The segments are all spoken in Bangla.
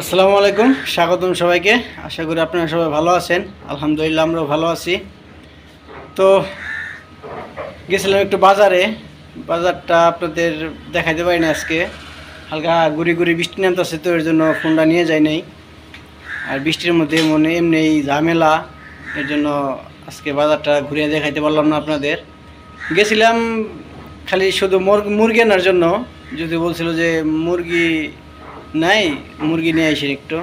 আসসালামু আলাইকুম, স্বাগতম সবাইকে। আশা করি আপনারা সবাই ভালো আছেন। আলহামদুলিল্লাহ আমরাও ভালো আছি। তো, গেছিলাম একটু বাজারে। বাজারটা আপনাদের দেখাইতে পারি না আজকে। হালকা গুড়ি গুড়ি বৃষ্টি নামতেছে তো, এর জন্য ফোনটা নিয়ে যাই নাই। আর বৃষ্টির মধ্যে মনে এমনি ঝামেলা, এর জন্য আজকে বাজারটা ঘুরিয়ে দেখাইতে পারলাম না আপনাদের। গেছিলাম খালি শুধু মুরগ মুরগি আনার জন্য। যদি বলছিল যে মুরগি নাই, মুরগি নিয়ে আসি একটু।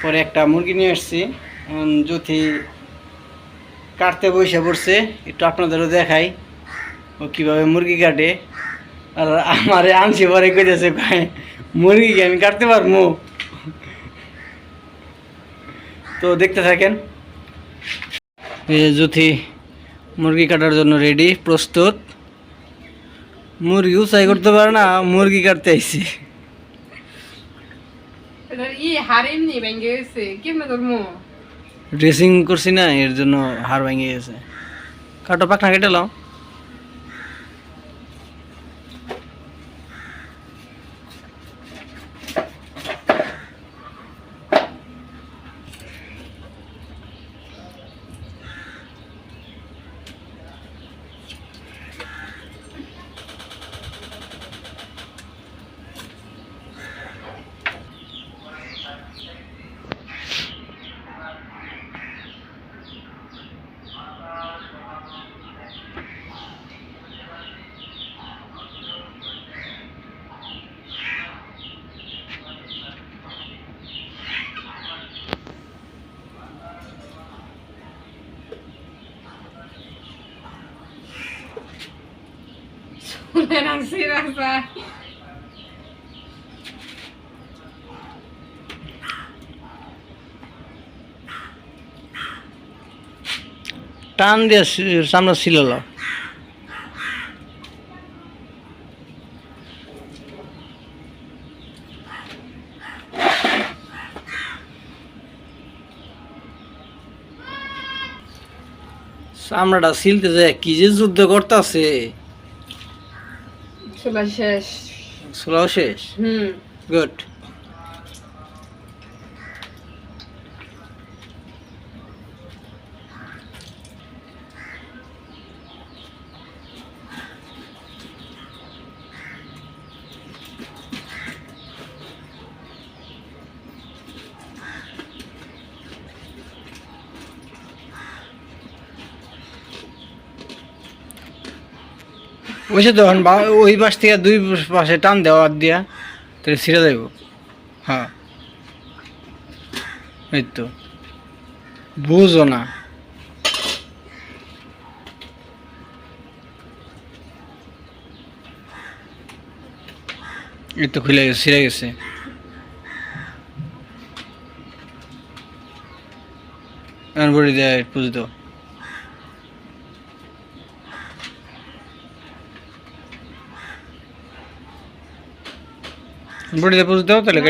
পরে একটা মুরগি নিয়ে আসছি। যদি কাটতে বসে পড়ছে, একটু আপনাদেরও দেখাই ও কীভাবে মুরগি কাটে। আর আমারে আনছি পরে কইতেছে কয় মুরগিকে আমি কাটতে পারব? তো দেখতে থাকেন। জুথি মুরগি কাটার জন্য রেডি প্রস্তুত। মুরগি উচাই করতে পারে না, মুরগি কাটতে আইছি এটা ই হারিম নি ভেঙে গেছে কেমনে ধরমু ড্রেসিং করছি না এর জন্য হাড় ভেঙে গেছে। কাটো পাখনা কেটে লাও। টান দিয়ে সামনে ছিল সামনাটা সিলতে যায় কি যে যুদ্ধ করতেছে। শেষ। শেষ? হুম। গুড ওইসে তো ওই পাশ থেকে দুই পাশে টান দেওয়া দিয়া, তাহলে ছিঁড়ে দেব। হ্যাঁ। এই তো। বুঝো না। এই তো খুলে গেছে, ছিঁড়ে গেছে। বড়ি দেয় পুজো ¿Por depósito te lo?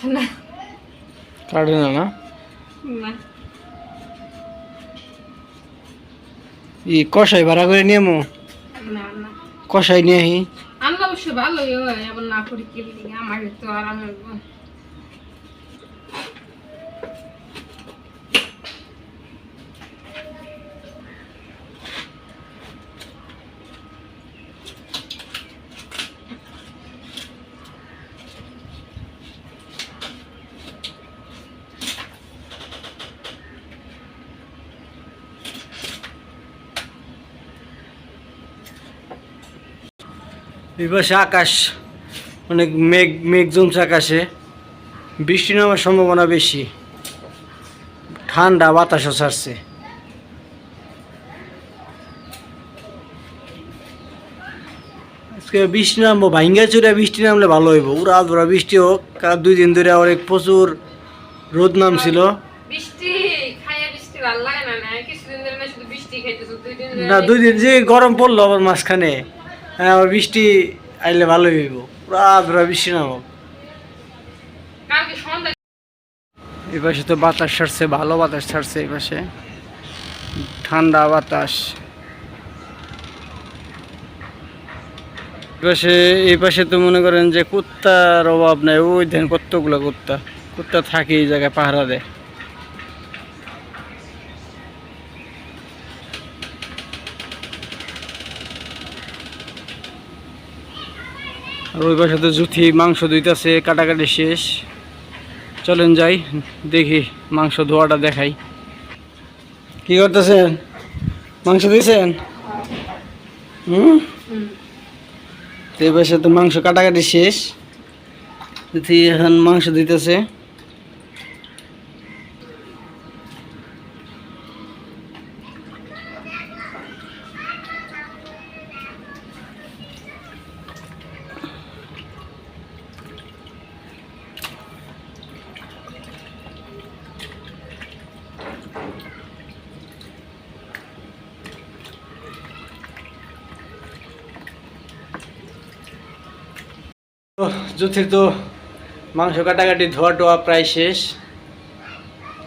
কেটে না কাটে না না ই কষাই ভাড়া করে নিয়ে মো কষাই নিয়ে আহি আমরা অবশ্য ভালো হয় আবার না করি কি আমার তো আরাম এই পাশে আকাশ অনেক মেঘ মেঘ জমছে আকাশে। বৃষ্টি নামার সম্ভাবনা বেশি। ঠান্ডা বাতাসও ছাড়ছে। আজকে বৃষ্টি নামবো ভাঙ্গা চুরে বৃষ্টি নামলে ভালো হইব। উড়া ধরা বৃষ্টি হোক কারণ দুই দিন ধরে অনেক প্রচুর রোদ নামছিল। না দুই দিন যে গরম পড়ল আবার মাঝখানে। হ্যাঁ আবার বৃষ্টি আইলে ভালো হইব। পুরা ধরা বৃষ্টি সন্ধ্যা এই পাশে তো বাতাস ছাড়ছে ভালো বাতাস ছাড়ছে এই পাশে। ঠান্ডা বাতাস। পাশে এই পাশে তো মনে করেন যে কুত্তার অভাব নাই। ওই দেন কতগুলো কুত্তা। কুত্তা থাকে এই জায়গায় পাহারা দেয়। আর ওই তো জুথি, মাংস ধুইতেছে কাটাকাটি শেষ। চলেন যাই, দেখি মাংস ধোয়াটা দেখাই। কি করতেছেন? মাংস দিয়েছেন? হুম। তো এই তো মাংস কাটাকাটি শেষ। এখন মাংস দিতেছে। তো জ্যোতির তো মাংস কাটাকাটি ধোয়া টোয়া প্রায় শেষ।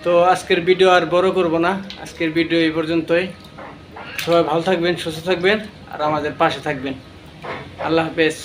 তো আজকের ভিডিও আর বড় করব না। আজকের ভিডিও এই পর্যন্তই। সবাই ভালো থাকবেন, সুস্থ থাকবেন, আর আমাদের পাশে থাকবেন। আল্লাহ হাফেজ।